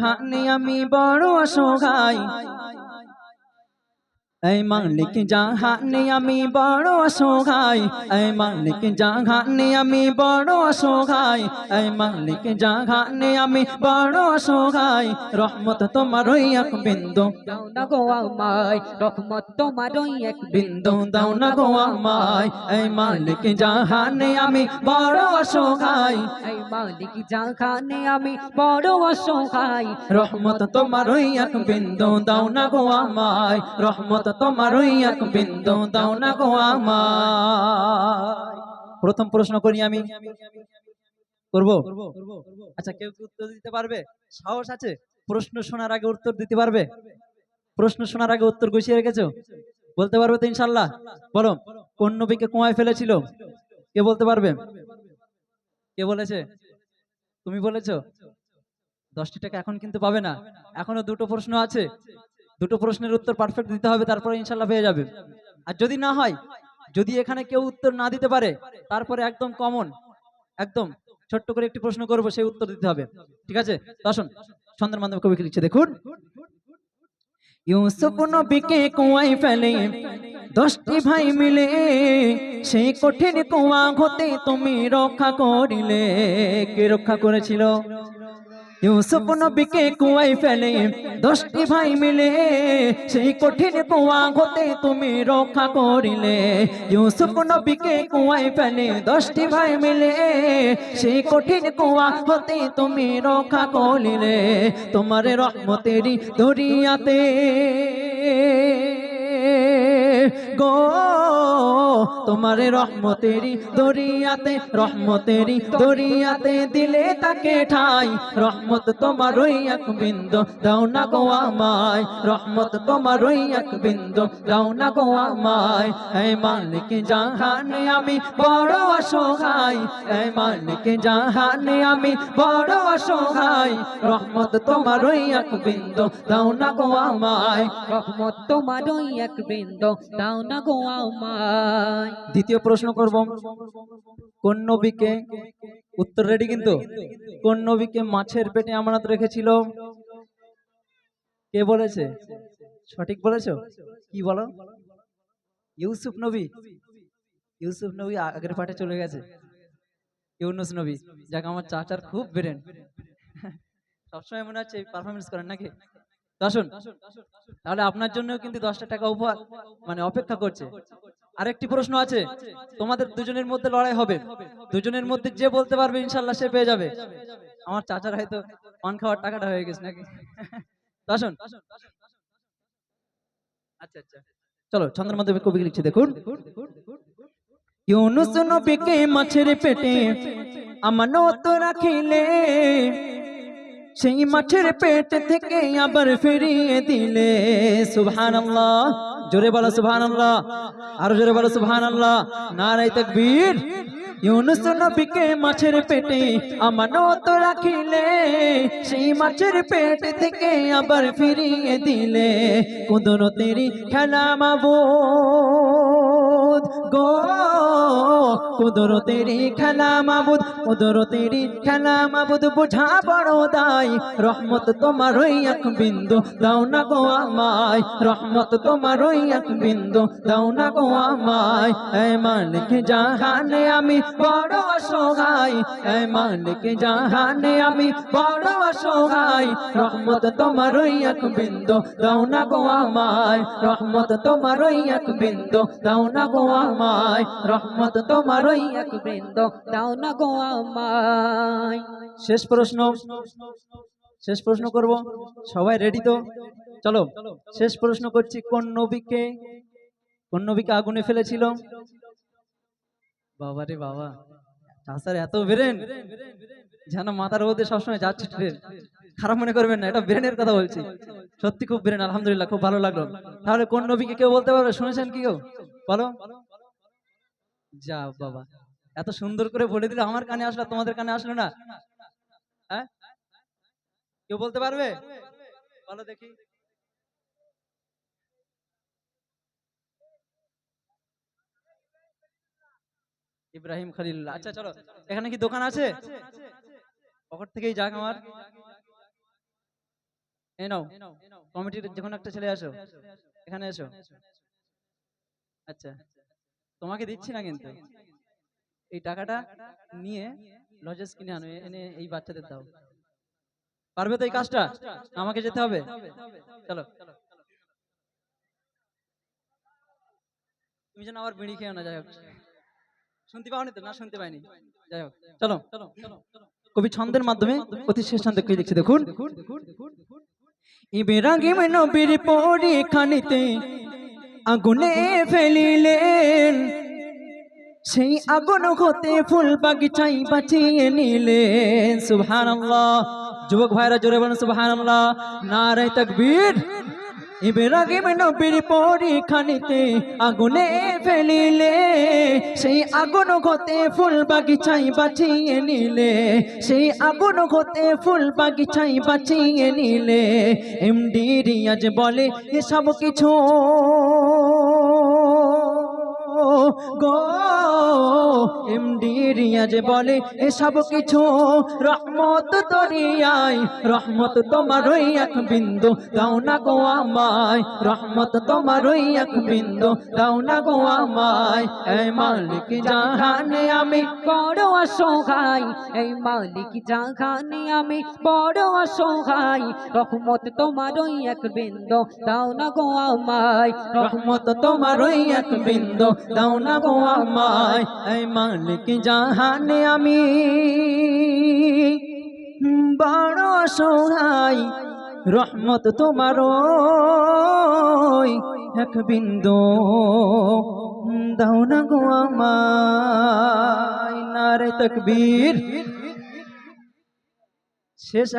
ঘানে আমি বড় অসহায়। এই মালিক জাহানে আমি বড় অসহায় এই মালিক জাহানে আমি বড় অসহায় এই মালিক জাহানে আমি বড় অসহায় রহমত তোমার ওই এক বিন্দু দাও না গো আমায় রহমত তোমারই এক বিন্দু দাও না গো আমায় এই মালিক জাহানে আমি বড় অসহায় এই মালিক জাখানে আমি বড় অসহায় রহমত তোমার ওই এক বিন্দু দাও না গো আমায় রহমত তোমার ওই এক বিন্দু দাও না গো আমায়। প্রথম প্রশ্ন করি আমি। করব? আচ্ছা কেউ উত্তর দিতে পারবে? সাহস আছে? প্রশ্ন শোনার আগে উত্তর দিতে পারবে? প্রশ্ন শোনার আগে উত্তর গুছিয়ে রেখেছো? বলতে পারবে তো ইনশাল্লাহ বলো, কোন নবীকে কুয়ায় ফেলেছিল? কে বলতে পারবে? কে বলেছে? তুমি বলেছ? দশটি টাকা এখন কিন্তু পাবে না। এখনও দুটো প্রশ্ন আছে। দুটো প্রশ্নের উত্তর পারফেক্ট দিতে হবে, তারপরে ইনশাল্লাহ পেয়ে যাবে। আর যদি না হয়, যদি এখানে কেউ উত্তর না দিতে পারে, তারপরে একদম কমন একদম ছোট্ট করে একটি প্রশ্ন করব, সেই উত্তর দিতে হবে। ঠিক আছে? আসুন ছন্দের মাধ্যমে কবি লিখছে, দেখুন। ফেলে, দশটি ভাই মিলে সেই কঠিন কুয়া হতে তুমি রক্ষা করিলে। কে রক্ষা করেছিল? ইউসুফ নবীকে কুয়ায় ফেলে, দশটি ভাই মিলে, সেই কঠিন কুয়া হতে তুমি রক্ষা করিলে। ইউসুফ নবীকে কুয়ায় ফেলে, দশটি ভাই মিলে, সেই কঠিন কুয়া হতে তুমি রক্ষা করিলে। তোমার রহমতেরই দরিয়াতে গো তোমার রহমতেরি দরিয়াতে রহমতেরি দরিয়াতে দিলে তাকে ঠাই। রহমত তোমার ওই এক বিন্দু, দাও না গো আমায়। রহমত তোমার ওই এক বিন্দু, দাও না গো আমায়। এই মালিক জাহানে, আমি বড় অসহায়। এই মালিক জাহানে, আমি বড় অসহায়। রহমত তোমার ওই এক বিন্দু, দাও না গো আমায়। রহমত তোমারই এক বিন্দু, দাও না গো আমায়। দ্বিতীয় প্রশ্ন করব। কোন নবীকে? উত্তর রেডি কিন্তু? কোন নবীকে মাছের পেটে আমানত রেখেছিল? কে বলেছে? সঠিক বলেছ? কি বলো? ইউসুফ নবী? ইউসুফ নবী আগের পাটে চলে গেছে। ইউনুস নবী, যাকে আমার চাচার খুব বেরেন সবসময় মনে হচ্ছে পারফরমেন্স করেন নাকি? আসুন। তাহলে আপনার জন্য কিন্তু দশটা টাকা উপহার মানে অপেক্ষা করছে। আরেকটি প্রশ্ন আছে, তোমাদের দুজনের মধ্যে লড়াই হবে। দুজনের মধ্যে যে বলতে পারবে ইনশাল্লাহ সে পেয়ে যাবে। আমার চাচার হয়তো পান খাওয়ার টাকাটা হয়ে গেছে নাকি? আসুন। আচ্ছা আচ্ছা। চলো, ছন্দের মাধ্যমে কবি লিখছে, দেখুন। ইউনুস নবীকে মাছের পেটে আমানত রাখিলে, সেই মাছের পেট থেকে আবার ফিরিয়ে দিলে। সুবহানাল্লাহ। জোরে বলো সুবহানাল্লাহ। আরও জোরে বলো সুবহানাল্লাহ। নারাই তাকবীর। ইউনুস নবীকে মাছের পেটে আমানত রাখিলে, সেই মাছের পেট থেকে আবার ফিরিয়ে দিলে। কুদরতেরই খেলা মাবুদ। গো কুদরতেরই খেলা মাবুদ কুদরতেরই খেলা মাবুদ, বুঝা বড় দাই। রহমত তোমার ওই এক বিন্দু, দাও না গো আমায়। রহমত তোমার ওই এক বিন্দু, দাও না গো আমায়। এ মালিক জাহানে আমি বড় অসহায়। মালিক জাহানে আমি বড় রহমত তোমার এক বিন্দু, দাও না রহমত তোমার এক বিন্দু, দাও না রহমত তোমার এক বিন্দু, দাও না শেষ প্রশ্ন। শেষ প্রশ্ন করব। সবাই রেডি তো? চলো, শেষ প্রশ্ন করছি। কোন নবীকে? কোন নবীকে আগুনে ফেলেছিল? বাবা রে বাবা। চাষার এত বেরেন যেন মাথার মধ্যে সবসময় যাচ্ছে ট্রেন খারাপ মনে করবেন না, এটা ব্রেনের কথা বলছি। সত্যি খুব ব্রেন আলহামদুলিল্লাহ, খুব ভালো লাগল। তাহলে কোন নবীকে কেউ বলতে পারবে? শুনেছেন কি কেউ? বলো। যা বাবা, এত সুন্দর করে বলে দিলে আমার কানে আসলো তোমাদের কানে আসলো না? হ্যাঁ? কেউ বলতে পারবে? বলো দেখি। ইব্রাহিম খালিল। আচ্ছা চলো। এখানে কি দোকান আছে? পকেট থেকেই যাক আমার। এই নাও। কমিটির যখন একটা ছেলে আসো। এখানে এসো। আচ্ছা। তোমাকে দিচ্ছি না কিন্তু। এই টাকাটা নিয়ে লজেস কিনে আনো। এনে এই বাচ্চাদের দাও। পারবে তো এই কাজটা? আমাকে যেতে হবে। চলো। তুমি যেন আবার বিড়ি খেয়েও না যাই হোক। শুনতে পাওনি তো? না শুনতে পাইনি। যাই হোক চলো। কবি ছন্দের মাধ্যমে অতি শেষ ছন্দে কি লিখছে? দেখুন। ইবেরাগিম নবীর পরীক্ষানিতে আগুনে ফেলিলেন। সেই আগুন হতে ফুল বাগিচাই বাঁচিয়ে নিলেন। সুবহানাল্লাহ। যুবক ভাইরা জোরে বলেন সুবহানাল্লাহ। নারে তাকবীর। ইব্রাহিম নবীর পরীক্ষানিতে আগুনে ফেলিলে, সেই আগুন ঘতে ফুল বাগিচাই বাঁচিয়ে নিলে, সেই আগুন ঘতে ফুল বাগিচাই বাঁচিয়ে নিলে, এমডি রিয়াজ বলে এসব কিছু গো এমডি রিয়াজ বলে, এসব কিছু রহমত দরিয়ায়, রহমত তোমার ওই এক বিন্দু, দাও না গো আমায়, রহমত তোমার ওই এক বিন্দু, দাও না গো আমায়। এ মালিক জাহানে আমি বড় অসহায়, এই মালিক জাহানে আমি বড় অসহায়, রহমত তোমার ওই এক বিন্দু, দাও না গো আমায়, রহমত তোমার ওই এক বিন্দু, দাও না গো আমায়। এই মালিক জাহানে আমি। বড় সোহাই রহমত তোমার এক বিন্দু দাও না গো আমায়, নারে তকবীর। শেষ